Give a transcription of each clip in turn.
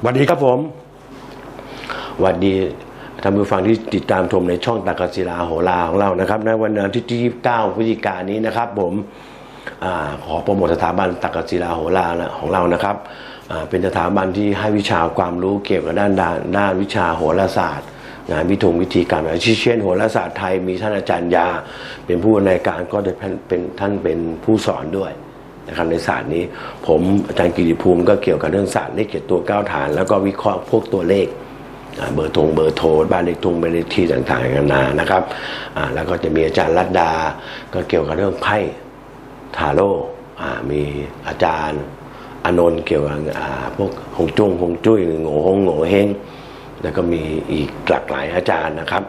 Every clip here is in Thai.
สวัสดีครับผมสวัสดีท่านผู้ฟังที่ติดตามชมในช่องตากศิลาโหราของเรานะครับในวันอาทิตย์ที่29พฤศจิกายนนี้นะครับ ผมอขอโปรโมทสถาบันตากศิลาโหราของเรานะครับเป็นสถาบันที่ให้วิชาความรู้เกี่ยวกับด้านด้านด้านวิชาโหราศาสตร์งานวิถงวิธีการอาชีพเช่นโหราศาสตร์ไทยมีท่านอาจารย์ยา เป็นผู้ในวยการก็จะเป็นท่านเป็นผู้สอนด้วย นะครับในศาสตร์นี้ ผมอาจารย์กิติภูมิก็เกี่ยวกับเรื่องศาสตร์เลขเจ็ดตัวเก้าฐาน แล้วก็วิเคราะห์พวกตัวเลขเบอร์โทงเบอร์โทรบ้านเลขทงบ้านเลขที่ต่างๆนานานะครับแล้วก็จะมีอาจารย์รัตดา ก็เกี่ยวกับเรื่องไพ่ทาโร่มีอาจารย์อนนท์เกี่ยวกับพวกฮงจุ้งฮงจุ้ยหรือโง่ฮงโง่เฮงแล้วก็มีอีกหลากหลายอาจารย์นะครับ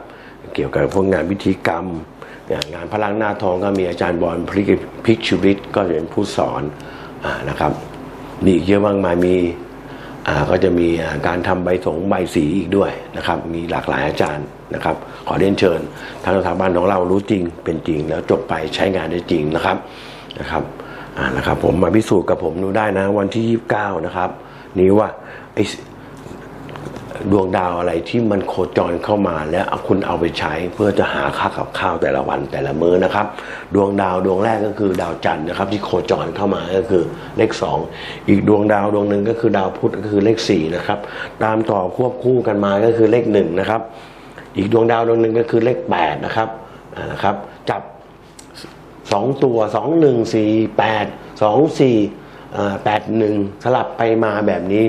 เกี่ยวกับพวกงานพิธีกรรม งานพลังหน้าทองก็มีอาจารย์บอลพลิกพิกชูริตก็จะเป็นผู้สอนอนะครับ มีอีกเยอะมากมายมีก็จะมีการทำใบสงใบสีอีกด้วยนะครับ มีหลากหลายอาจารย์นะครับ ขอเรียนเชิญทางสถาบันของเรารู้จริงเป็นจริง แล้วจบไปใช้งานได้จริงนะครับนะครับนะครับ ผมมาพิสูจน์กับผมดูได้นะ วันที่ 29 นะครับ นี้ว่าไอ ดวงดาวอะไรที่มันโคจรเข้ามาแล้วคุณเอาไปใช้เพื่อจะหาค่ากับข้าวแต่ละวันแต่ละมื้อนะครับ ดวงดาวดวงแรกก็คือดาวจันทร์นะครับ ที่โคจรเข้ามาก็คือเลขสองอีกดวงดาวดวงหนึ่งก็คือดาวพุธก็คือเลขสี่นะครับตามต่อควบคู่กันมาก็คือเลขหนึ่งนะครับอีกดวงดาวดวงหนึ่งก็คือเลขแปดนะครับนะครับจับสองตัวสองหนึ่งสี่แปดสองสี่แปดหนึ่งสลับไปมาแบบนี้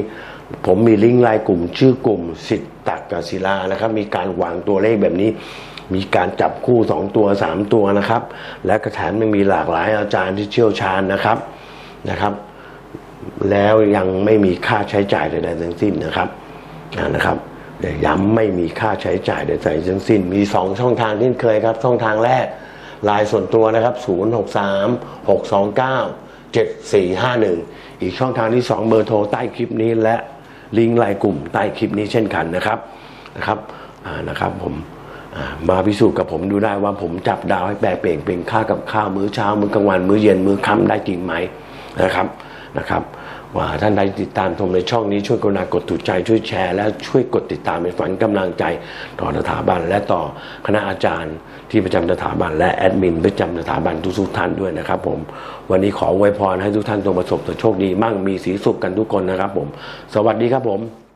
ผมมีลิงก์ไลน์กลุ่ม ชื่อกลุ่มสิทธิ์ตักกศิลานะครับ มีการวางตัวเลขแบบนี้ มีการจับคู่สองตัวสามตัวนะครับ และกระแถมยังมีหลากหลายอาจารย์ที่เชี่ยวชาญนะครับนะครับ แล้วยังไม่มีค่าใช้จ่ายใดๆทั้งสิ้นนะครับนะครับเดี๋ยวย้ำไม่มีค่าใช้จ่ายใดๆทั้งสิ้น มีสองช่องทางที่เคยครับ ช่องทางแรกลน์ส่วนตัวนะครับ 063 629 7451 อีกช่องทางที่ 2 เบอร์โทรใต้คลิปนี้และ ลิงก์ไลน์กลุ่มใต้คลิปนี้เช่นกันนะครับนะครับนะครับผมมาพิสูจน์กับผมดูได้ว่าผมจับดาวให้แปลเปลี่ยนเป็นค่ากับข้าวมื้อเช้า มื้อกลางวันมื้อเย็นมื้อค่ำได้จริงไหมนะครับนะครับ ว่าท่านใดติดตามชมในช่องนี้ช่วยกรุณากดถูกใจช่วยแชร์และช่วยกดติดตามเป็นฝันกำลังใจต่อสถาบัน และต่อคณะอาจารย์ที่ประจำสถาบัน และแอดมินประจำสถาบันทุกๆท่านด้วยนะครับ ผม วันนี้ขอไวยพรให้ทุกท่านจงประสบแต่โชคดีมั่งมีสีสุขกันทุกคนนะครับ ผม สวัสดีครับผม